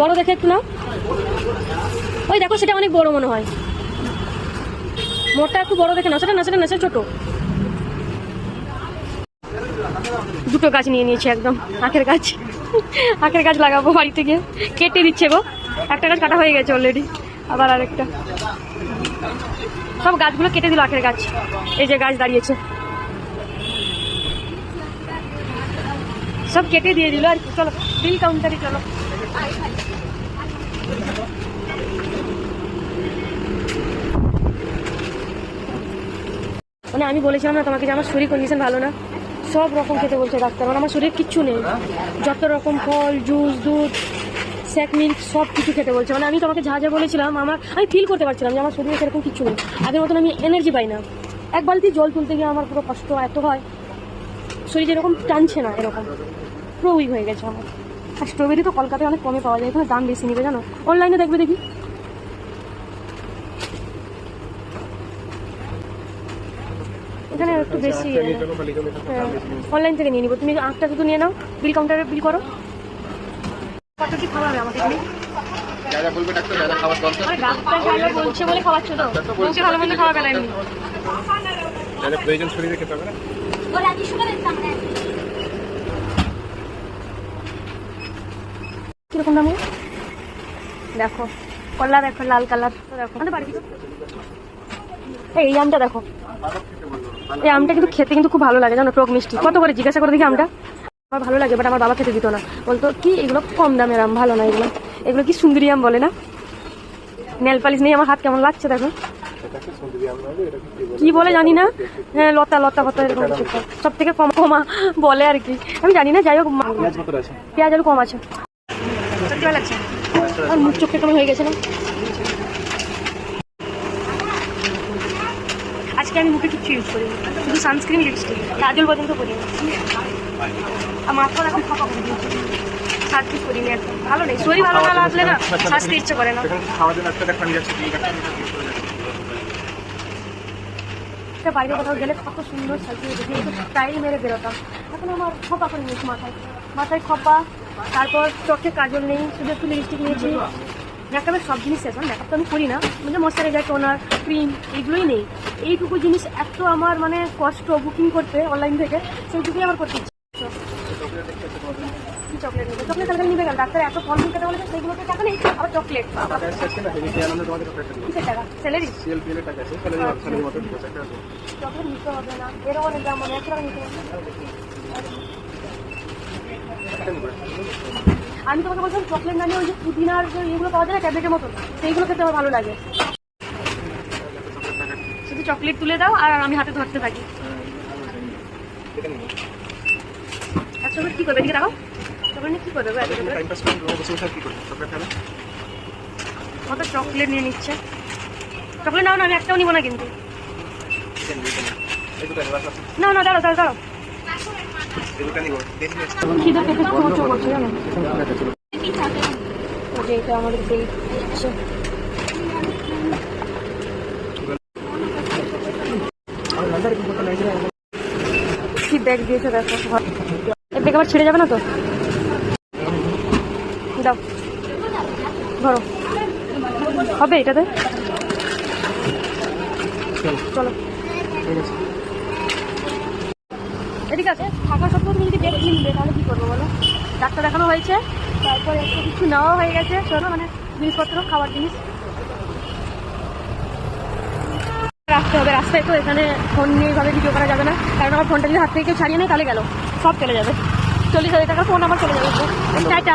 বড় দেখে একটু নাও। ওই দেখো, সেটা অনেক বড় মনে হয়। মোটা একটু বড় দেখে নাও, সেটা না সেটা না, সেটা ছোট। দুটো গাছ নিয়ে নিয়েছি একদম, আখের গাছ। আখের গাছ লাগাবো বাড়িতে গিয়ে। কেটে দিচ্ছে গো। একটা গাছ কাটা হয়ে গেছে অলরেডি আবার আরেকটা। সব গাছগুলো কেটে দিল আখের গাছ। এই যে গাছ দাঁড়িয়েছে। সব কেটে দিয়ে দিল আর। চলো বিল কাউন্টারে চলো। মানে আমি বলেছিলাম না তোমাকে যে আমার শরীর কন্ডিশন ভালো না। সব রকম খেতে বলছে ডাক্তার। মানে আমার শরীরে কিচ্ছু নেই। যত রকম ফল জুস দুধ স্যাক মিল্ক সব কিছু খেতে বলছে। মানে আমি তোমাকে যা যা বলেছিলাম, আমার, আমি ফিল করতে পারছিলাম যে আমার শরীরে সেরকম কিছু নেই। আগের মতন আমি এনার্জি পাই না। এক বালতি জল তুলতে গিয়ে আমার পুরো কষ্ট এত হয়। শরীর যেরকম টানছে না এরকম। পুরো উইক হয়ে গেছে আমার। আর স্ট্রবেরি তো কলকাতায় অনেক কমে পাওয়া যায়, এখানে দাম বেশি নেবে জানো? অনলাইনে দেখবে দেখি এখানে একটু বেশি অনলাইন থেকে নিয়ে নিবো। তুমি আটটা শুধু নিয়ে নাও বিল কাউন্টারে বিল করো। কত কি খাওয়াবে আমাকে তুমি? প্রয়োজন শরীরে খেতে হবে না? কীরকম দাম দেখো কলা দেখো লাল কালার। দেখো। এই আমটা দেখো এই আমটা কিন্তু খেতে কিন্তু খুব ভালো লাগে জানো টক মিষ্টি। কত করে জিজ্ঞাসা করে দেখি আমটা? আমার ভালো লাগে বাট আমার বাবা খেতে দিত না। বলতো কি এগুলো কম দামের আম ভালো না এগুলো। এগুলো কি সুন্দরী আম বলে না? নেল পালিশ নেই আমার হাত কেমন লাগছে দেখো। কি বলে জানি না। হ্যাঁ লতা লতা ফতা এরকম সব থেকে কম কমা বলে আর কি। আমি জানি না যাই হোক পেঁয়াজ আলু কম আছে সত্যি ভালো লাগছে আর মুখ চোখটা কেমন হয়ে গেছে না? আজকে আমি মুখে কিছু ইউজ করিনি শুধু সানস্ক্রিন লিপস্টিক কাজল পর্যন্ত করিনি। আর মাথা এখন ফাঁকা করে দিয়েছি। ভালো নেই। শরীর ভালো না ইচ্ছে করে না। বাইরে কোথাও গেলে কত সুন্দর স্টাইল মেরে বেরোতাম। এখন আমার খোপা করে নিয়েছি মাথায়। মাথায় খোপা, তারপর চোখে কাজল নেই। শুধু একটু লিপস্টিক নিয়েছি। মেকআপের সব জিনিস শেষ মেকআপ তো আমি করি না মানে ময়শ্চারাইজার টোনার ক্রিম এইগুলোই নেই এইটুকু জিনিস এত আমার মানে কষ্ট বুকিং করতে অনলাইন থেকে সেইটুকুই আমার করতে ইচ্ছে চকলেট নেবে চকলেট তাহলে নিবে কেন ডাক্তার এত ফল খেতে বলেছে সেইগুলোতে টাকা নেই আবার চকলেট কিসের টাকা স্যালারি চকলেট নিতে হবে না এরও অনেক দাম মানে একশো টাকা নিতে হবে আমি তোমাকে বলছিলাম চকলেট না নিয়ে ওই যে পুদিনার যে এগুলো পাওয়া যায় না ট্যাবলেটের মতো সেইগুলো খেতে আমার ভালো লাগে। শুধু চকলেট তুলে দাও আর আমি হাতে ধরতে থাকি। চকলেট কী করবে এদিকে রাখো চকলেট নিয়ে কী করবে কত চকলেট নিয়ে নিচ্ছে। চকলেট নাও না আমি একটাও নিবো না কিন্তু। না না দাঁড়াও দাঁড়াও দাঁড়াও। খিদে করছে জানো আমাদের কি ব্যাগ দিয়েছে দেখো ব্যাগ আবার ছিঁড়ে যাবে না তো দাও। ধরো। হবে এটাতে? চলো। এদিকে আছে থাকা সত্ত্বেও তুমি কিনবে তাহলে কি করব বলো? ডাক্তার দেখানো হয়েছে তারপর একটু কিছু নেওয়া হয়ে গেছে। শোনো মানে জিনিসপত্র খাবার জিনিস। রাখতে হবে রাস্তায় তো এখানে ফোন নিয়ে এইভাবে ভিডিও করা যাবে না। কারণ আমার ফোনটা যদি হাত থেকে কেউ ছাড়িয়ে নেয় তাহলে গেল। সব চলে যাবে। চল্লিশ হাজার টাকার ফোন আমার চলে যাবে। টাটা।